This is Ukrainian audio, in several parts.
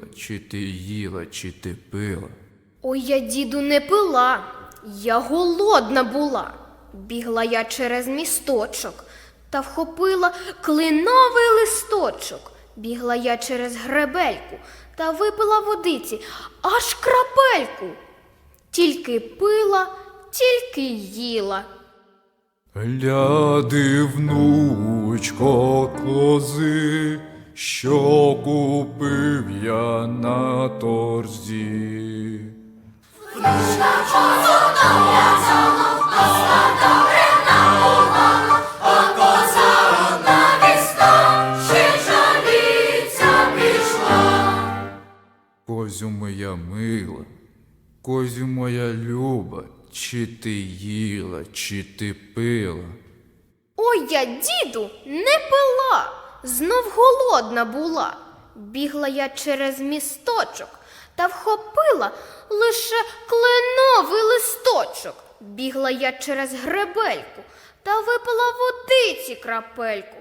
Козю чи ти їла, чи ти пила? Ой, я, діду, не пила, я голодна була. Бігла я через місточок та вхопила клиновий листочок. Бігла я через гребельку та випила водиці аж крапельку. Тільки пила, тільки їла. Гляди, внучко, кози, що купив я на торзі. Козю моя мила, козю моя люба, чи ти їла, чи ти пила? Ой, я, діду, не пила, знов голодна була. Бігла я через місточок та вхопила лише кленовий листочок. Бігла я через гребельку та випила водиці крапельку.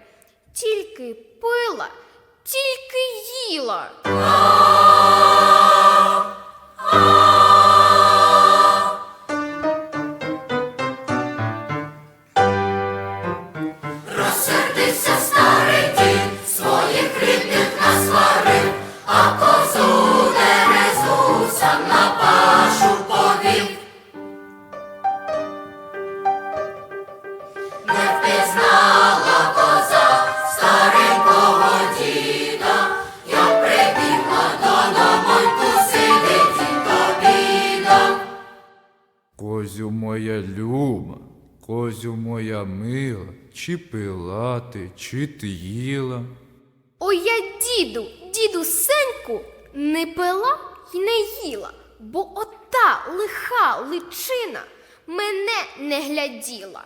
Тільки пила, тільки їла. Мила, чи пила ти, чи ти їла? Ой, я діду, діду сеньку не пила й не їла, бо ота лиха личина мене не гляділа.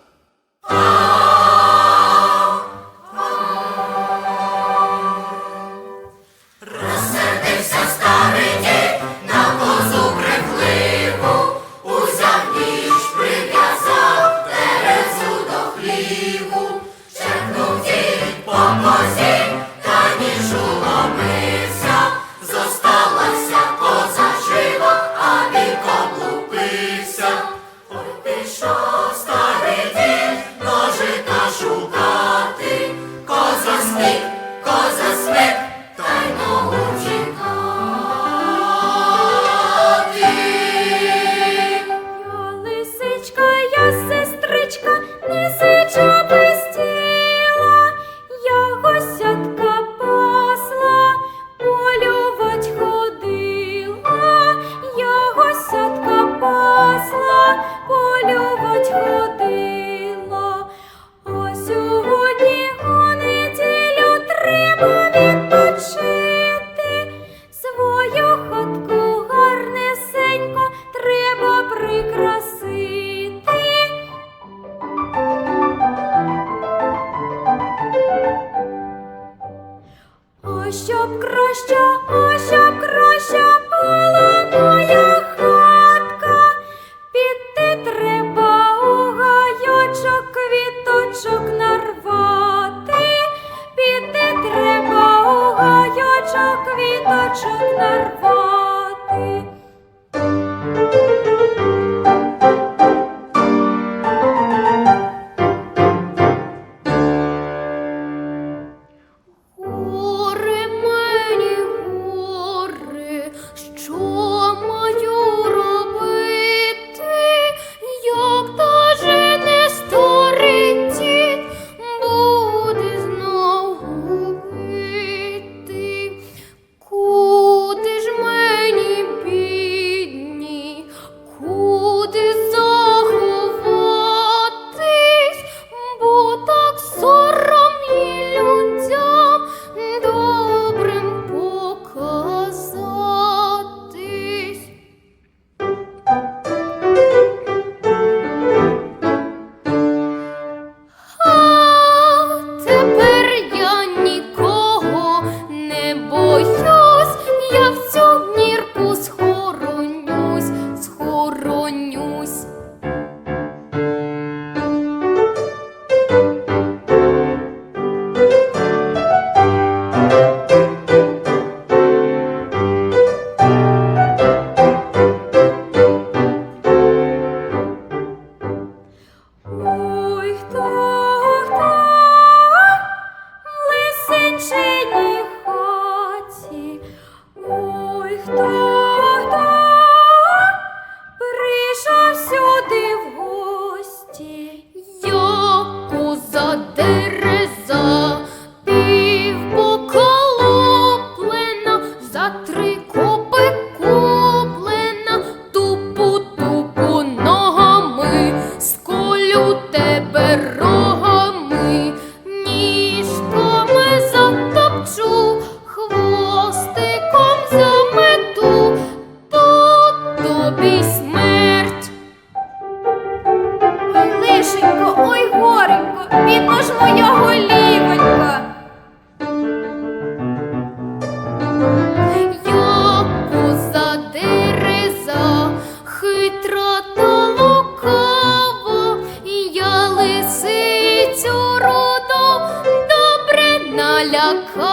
call.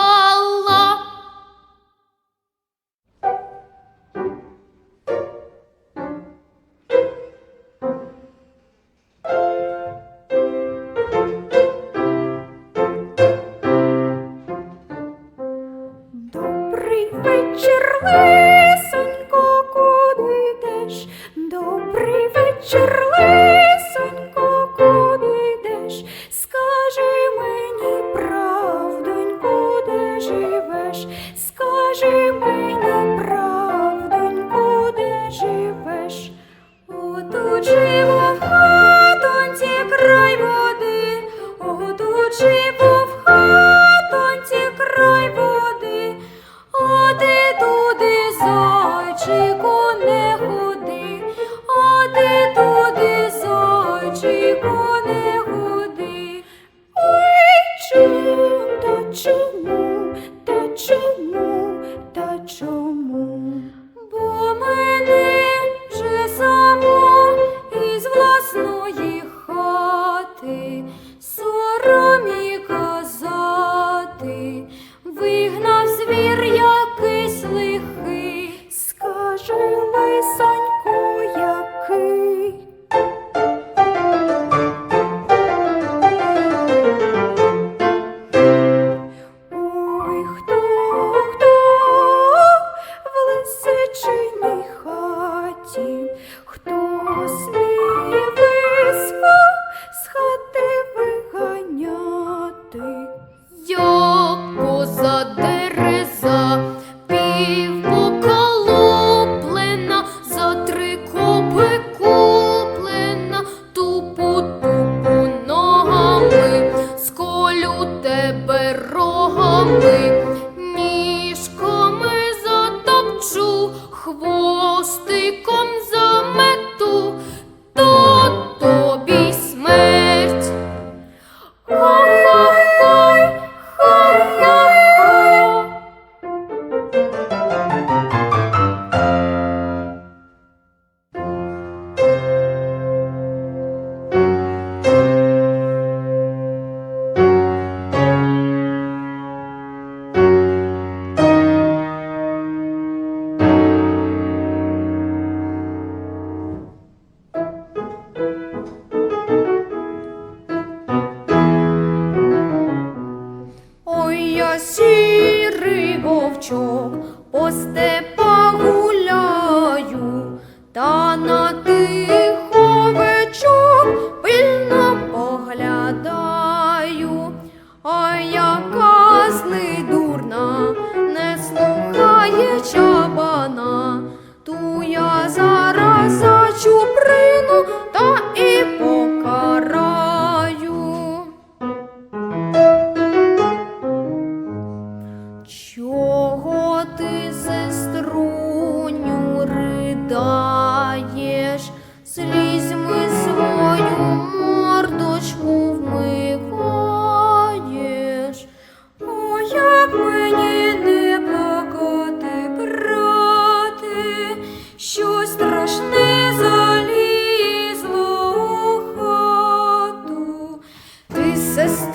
Jesus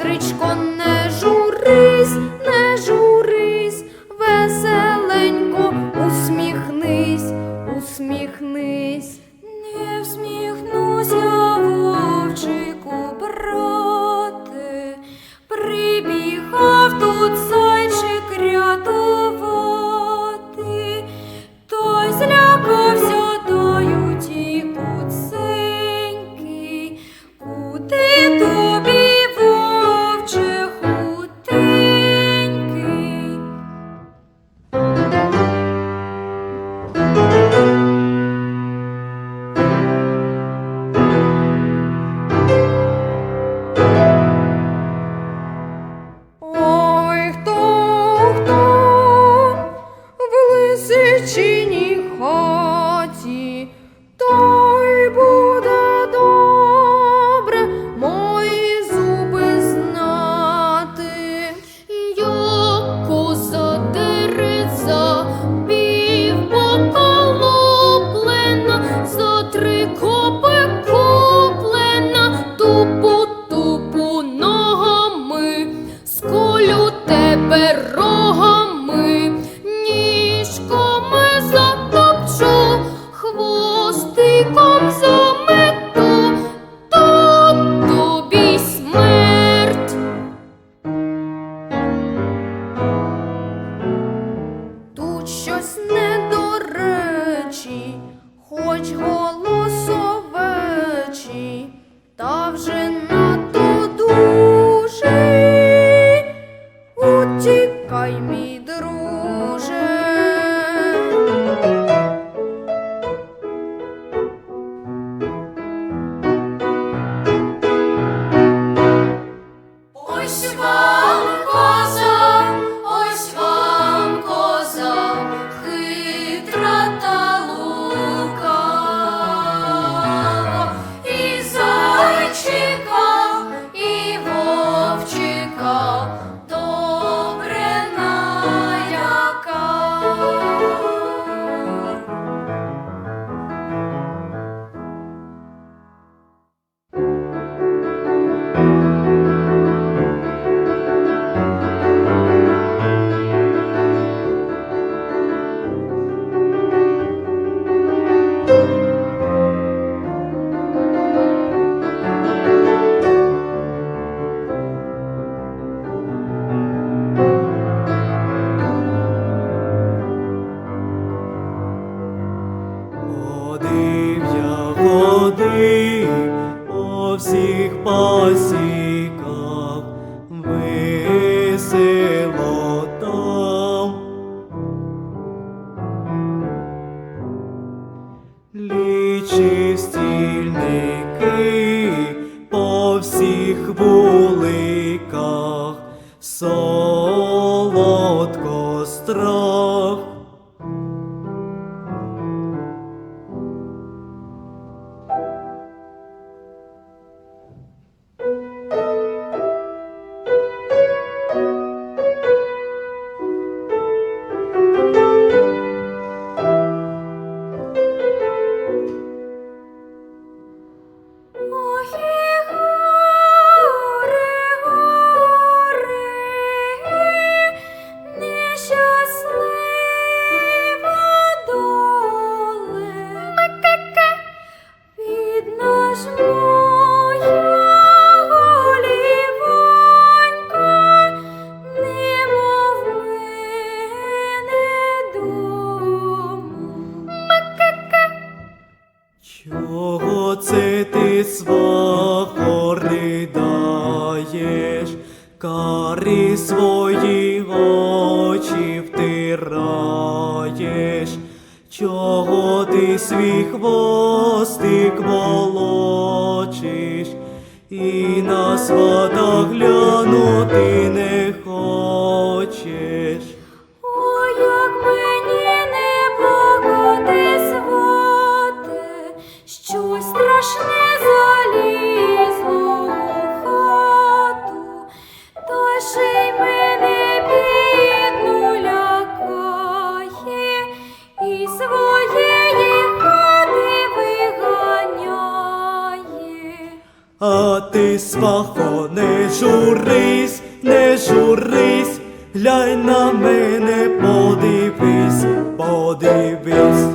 свахо, не журись, не журись, глянь на мене, подивись, подивись.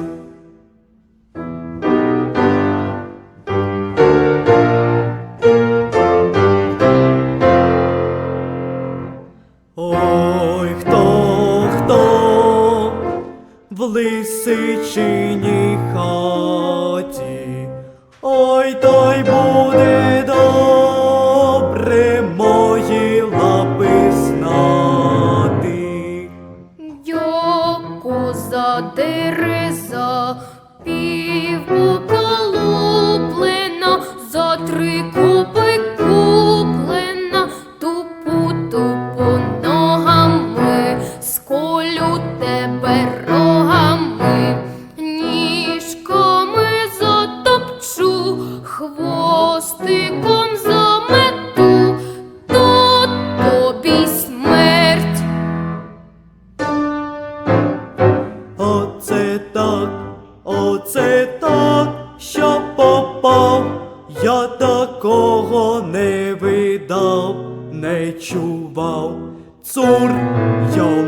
Ой, хто, хто в лисичині хаті. відчував, цур його.